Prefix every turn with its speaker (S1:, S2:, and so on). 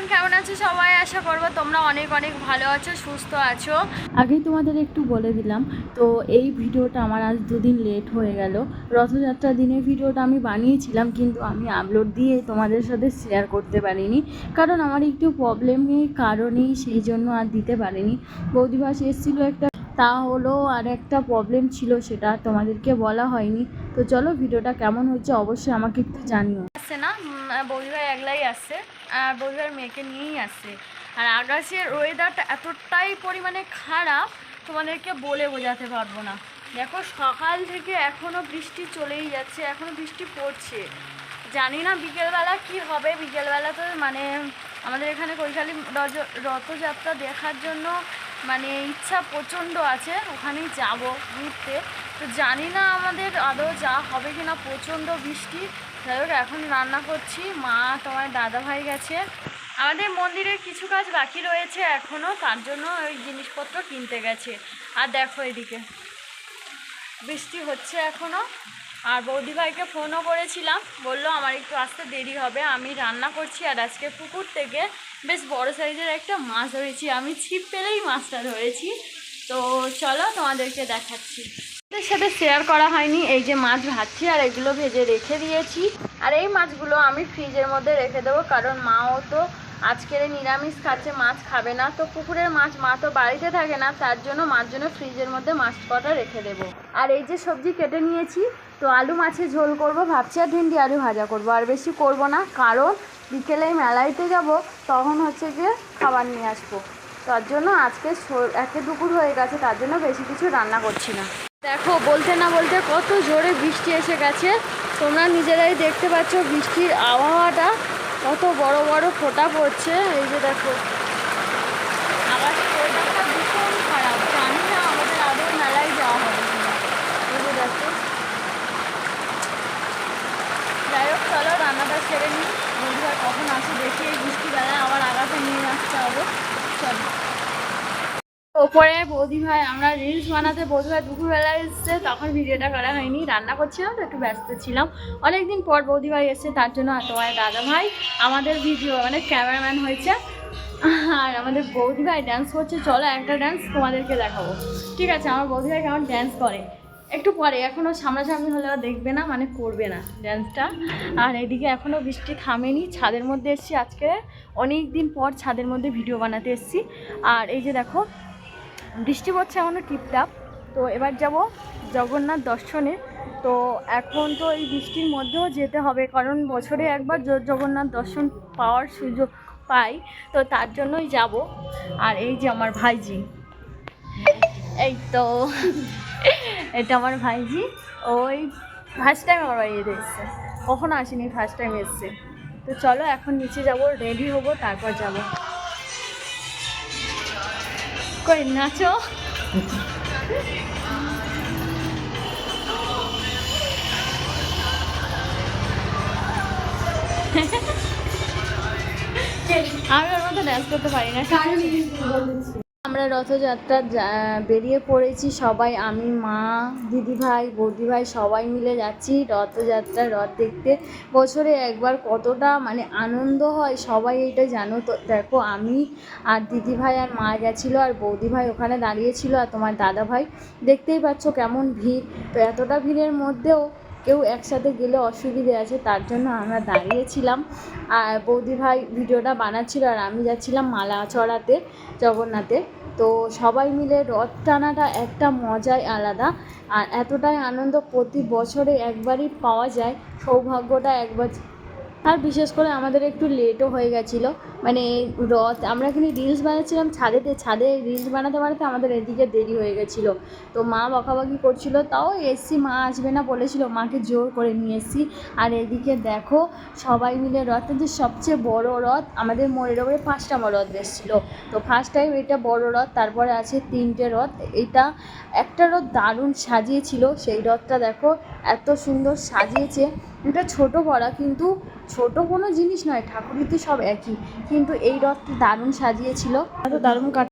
S1: Everyone কেমন আছো সবাই? আশা করব তোমরা অনেক অনেক ভালো আছো, সুস্থ আছো।
S2: আগেই তোমাদের একটু বলে দিলাম, তো এই ভিডিওটা আমার আজ দুদিন লেট হয়ে গেল। রথযাত্রার দিনে ভিডিওটা আমি বানিয়েছিলাম, কিন্তু আমি আপলোড দিয়ে তোমাদের সাথে শেয়ার করতে পারিনি। কারণ আমার একটু প্রবলেমের কারণেই সেই জন্য আর দিতে পারিনি। বৌদিভাস এসেছিল একটা, তা হলো আর একটা প্রবলেম ছিল, সেটা তোমাদেরকে বলা হয়নি। তো চলো ভিডিওটা কেমন হচ্ছে অবশ্যই আমাকে একটু জানিও।
S1: আসছে না? বৌদিভাই একলাই আসছে আর বৌদিভাইয়ের মেয়েকে নিয়েই আসছে আর আকাশের ওয়েদারটা এতটাই পরিমাণে খারাপ, তোমাদেরকে বলে বোঝাতে পারব না। দেখো, সকাল থেকে এখনও বৃষ্টি চলেই যাচ্ছে এখনও বৃষ্টি পড়ছে। জানি না বিকেলবেলা কি হবে, বিকেলবেলা তো মানে আমাদের এখানে কৈখালি রজ- রথযাত্রা দেখার জন্য মানে ইচ্ছা প্রচণ্ড আছে, ওখানেই যাব ঘুরতে। তো জানি না আমাদের আদৌ যা হবে কি না প্রচণ্ড বৃষ্টি। যাই এখন রান্না করছি। মা, তোমার দাদা ভাই গেছে। আমাদের মন্দিরের কিছু কাজ বাকি রয়েছে এখনও তার জন্য ওই জিনিসপত্র কিনতে গেছে। আর দেখো এদিকে। বৃষ্টি হচ্ছে এখনও আর বৌদি ভাইকে ফোনও করেছিলাম। বলল, আমার একটু আসতে দেরি হবে। আমি রান্না করছি আর আজকে পুকুর থেকে বেশ বড় সাইজের একটা মাছ ধরেছি। আমি ছিপ পেলেই মাছটা ধরেছি। তো চলো তোমাদেরকে দেখাচ্ছি। তোমাদের সাথে শেয়ার করা হয়নি। এই যে মাছ ভাজছি আর এগুলো ভেজে রেখে দিয়েছি। আর এই মাছগুলো আমি ফ্রিজের মধ্যে রেখে দেবো, কারণ মাও তো আজকের নিরামিষ খাচ্ছে মাছ খাবে না। তো পুকুরের মাছ মা তো বাড়িতে থাকে না, তার জন্য মাছ জন্য ফ্রিজের মধ্যে মাছ কটা রেখে দেবো। আর এই যে সবজি কেটে নিয়েছি, তো আলু মাছের ঝোল করব, ভাবছি আর ভেন্ডি আলু ভাজা করব। আর বেশি করব না, কারণ বিকেলে মেলাইতে যাব, তখন হচ্ছে যে খাবার নিয়ে আসব। তার জন্য আজকে একে দুপুর হয়ে গেছে, তার জন্য বেশি কিছু রান্না করছি না। দেখো, বলতে না বলতে কত জোরে বৃষ্টি এসে গেছে। তোমরা নিজেরাই দেখতে পাচ্ছ বৃষ্টির আবহাওয়াটা। কত বড় বড় ফোটা পড়ছে। এই যে দেখো। আবার ওয়েদারটা ভীষণ খারাপ জানি না আমাদের আদৌ মেলায় যাওয়া হবে কিনা এই যে দেখো যাই হোক চলো রান্নাটা সেরে নিই বন্ধুরা কখন আসে দেখি এই বৃষ্টি বেলায় আবার আগাতে নিয়ে আসতে হবে চলো ওপরে বৌদি ভাই, আমরা রিলস বানাতে বৌদি ভাই দুপুরবেলা এসছে, তখন ভিডিওটা করা হয়নি। রান্না করছিলাম, তো একটু ব্যস্ত ছিলাম। অনেকদিন পর বৌদি ভাই এসছে, তার জন্য তোমার দাদা ভাই, আমাদের ভিডিও মানে ক্যামেরাম্যান হয়েছে। আর আমাদের বৌদি ভাই ড্যান্স করছে, চলো একটা ড্যান্স তোমাদেরকে দেখাবো। ঠিক আছে, আমার বৌদি ভাই কেমন ড্যান্স করে। একটু পরে এখনও সামনাসামনি হলেও দেখবে না মানে করবে না ড্যান্সটা আর এদিকে এখনও বৃষ্টি থামেনি, ছাদের মধ্যে এসছি আজকে। অনেক দিন পর ছাদের মধ্যে ভিডিও বানাতে এসছি। আর এই যে দেখো বৃষ্টি পড়ছে এখনও টিপটাপ। তো এবার যাব জগন্নাথ দর্শনে। তো এখন তো এই বৃষ্টির মধ্যেও যেতে হবে, কারণ বছরে একবার জগন্নাথ দর্শন পাওয়ার সুযোগ পাই। তো তার জন্যই যাব। আর এই যে আমার ভাইজি। এই তো, এটা আমার ভাইজি। ওই ফার্স্ট টাইম আমার বাড়িতে এসছে। কখনো আসেনি ফার্স্ট টাইম এসছে। তো চলো এখন নিচে যাব রেডি হব, তারপর যাব। কই নাচো। আমি ওর মতো ডান্স করতে পারি না। আমরা রথযাত্রা বেরিয়ে পড়েছি সবাই, আমি, মা, দিদিভাই, বৌদিভাই সবাই মিলে যাচ্ছি রথযাত্রা রথ দেখতে। বছরে একবার কতটা মানে আনন্দ হয় সবাই এটা জানো। তো দেখো, আমি আর দিদিভাই আর মা গেছিল আর বৌদিভাই ওখানে দাঁড়িয়েছিল আর তোমার দাদা ভাই দেখতেই পাচ্ছ কেমন ভিড়। তো এতটা ভিড়ের মধ্যেও কেউ একসাথে গেলে অসুবিধে আছে, তার জন্য আমরা দাঁড়িয়েছিলাম। আর বৌদি ভাই ভিডিওটা বানাচ্ছিল আর আমি যাচ্ছিলাম মালা চড়াতে, জগন্নাথে। তো সবাই মিলে রথ টানাটা একটা মজাই আলাদা। আর এতটাই আনন্দ প্রতি বছরে একবারই পাওয়া যায়, সৌভাগ্যটা একবার আর বিশেষ করে আমাদের একটু লেটও হয়ে গেছিল। মানে রথ, আমরা এখানে রিলস বানাচ্ছিলাম ছাদেতে, ছাদে রিলস বানাতে বানাতে আমাদের এদিকে দেরি হয়ে গেছিল। তো মা বকাবকি করছিল, তাও এসছি, মা আসবে না, বলেছিল, মাকে জোর করে নিয়ে এসছি। আর এদিকে দেখো, সবাই মিলে রথের যে সবচেয়ে বড় রথ, আমাদের মোড়ের ওপরে পাঁচটা রথ এসেছিল তো ফার্স্ট টাইম এটা বড় রথ, তারপরে আছে তিনটে রথ। এটা একটা রথ দারুণ সাজিয়েছিল, সেই রথটা দেখো, এত সুন্দর সাজিয়েছে। এটা ছোট করা কিন্তু ছোট কোনো জিনিস নয় ঠাকুরই তো সব একই। কিন্তু এই রথটি দারুণ সাজিয়েছিল। এত দারুণ কাট।